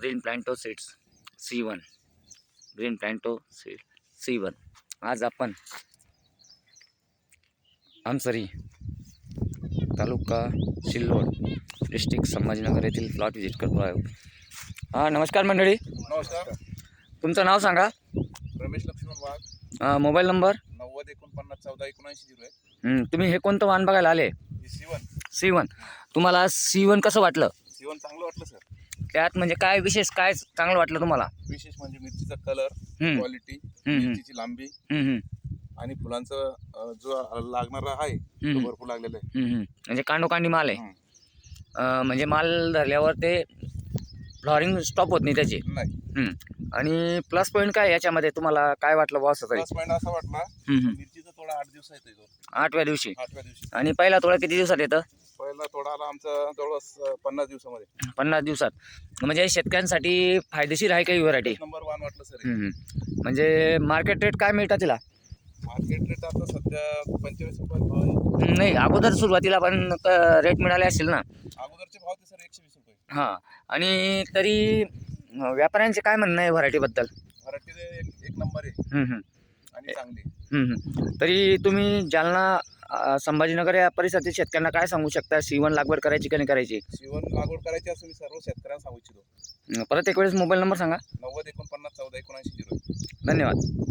Green Planto seeds C one. Green Planto seed C one. आज आपण Amsari taluka Sillod district Sambhajinagar येथील plot visit करतो आहे हां नमस्कार मंडळी. नमस्कार. तुमचं नाव सांगा. रमेश लक्ष्मण वाघ. अं, मोबाईल नंबर? नव्वद एकोणपन्नास चौदा एकोणऐंशी झिरो आहे हं, तुम्ही हे कोणतं वाहन बघायला आले? C one C one. तुम्हाला सी वन कसं वाटलं? सीवन चांगलं वाटलं सर. त्यात म्हणजे काय विशेष काय चांगलं वाटलं तुम्हाला? विशेष म्हणजे मिरचीचा कलर क्वालिटी हं, हं, मिरचीची लांबी आणि फुलांचं अं, जो लागणारा आहे तो भरपूर लागलेला आहे. म्हणजे कांडोकांडी माल आहे. अं, म्हणजे माल धरल्यावर ते फ्लॉरिंग स्टॉप होत नाही त्याची. नाही. आणि प्लस पॉईंट काय याच्यामध्ये? तुम्हाला काय वाटलं बॉस तरी? प्लस पॉईंट असा वाटला. मिरचीचा थोडा आठ दिवस आठव्या दिवशी. आठव्या दिवशी. आणि पहिला तोडा किती दिवसात येतं? पहिला तोडा आला आमचा जवळपास पन्नास दिवसामध्ये. पन्नास दिवसात. म्हणजे शेतकऱ्यांसाठी फायदेशीर आहे काही व्हरायटी एक नंबर वन वाटलं सर म्हणजे मार्केट रेट काय मिळतात तिला? मार्केट रेट आता सध्या पंचेचाळीस रुपये भाव आहे. नाही अगोदर सुरुवातीला पण रेट मिळाले असतील ना? अगोदरचे भाव ते सर एकशे वीस रुपये. हां. आणि तरी अं, व्यापाऱ्यांचे काय म्हणणं आहे व्हरायटीबद्दल व्हरायटी एक एक नंबर आहे. आणि चांगली. तरी तुम्ही जालना संभाजीनगर या परिसरातील शेतकऱ्यांना काय सांगू शकता? सीवन लागवड करायची की नाही करायची? शिवण लागवड करायची असं मी सर्व शेतकऱ्यांना सांगू इच्छितो. परत एक वेळेस मोबाईल नंबर सांगा. नव्वद एकोणपन्नास चौदा एकोणऐंशी झिरो धन्यवाद.